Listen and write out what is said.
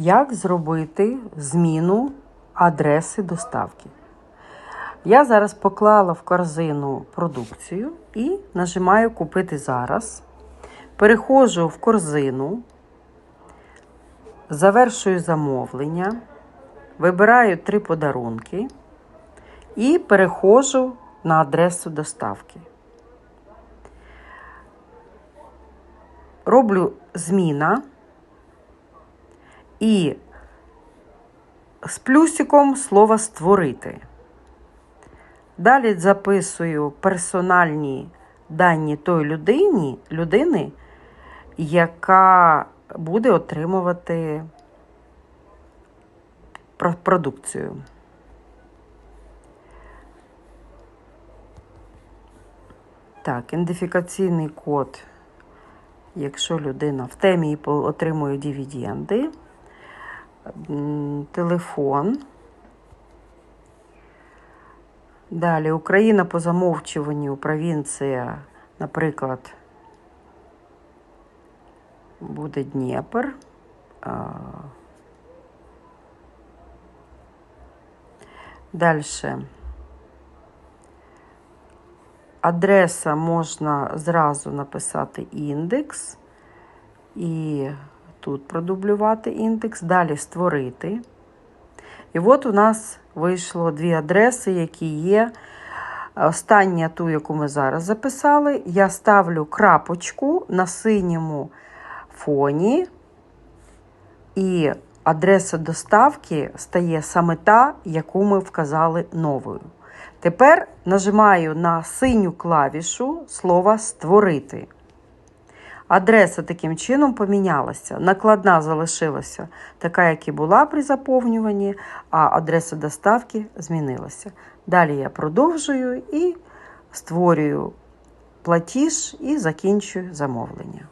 Як зробити зміну адреси доставки? Я зараз поклала в корзину продукцію і нажимаю Купити зараз. Переходжу в корзину, завершую замовлення, вибираю три подарунки і переходжу на адресу доставки. Роблю зміна і з плюсиком слово створити. Далі записую персональні дані той людині, людини, яка буде отримувати продукцію. Так, ідентифікаційний код, якщо людина в темі отримує дивіденди. Телефон. Далі Україна по замовчуванню, провінція, наприклад, буде Дніпр. Далі. Адреса можна зразу написати індекс і тут продублювати індекс, далі створити. І от у нас вийшло дві адреси, які є. Остання ту, яку ми зараз записали, я ставлю крапочку на синьому фоні, і адреса доставки стає саме та, яку ми вказали новою. Тепер нажимаю на синю клавішу слова Створити. Адреса таким чином помінялася. Накладна залишилася така, як і була при заповнюванні, а адреса доставки змінилася. Далі я продовжую і створюю платіж і закінчую замовлення.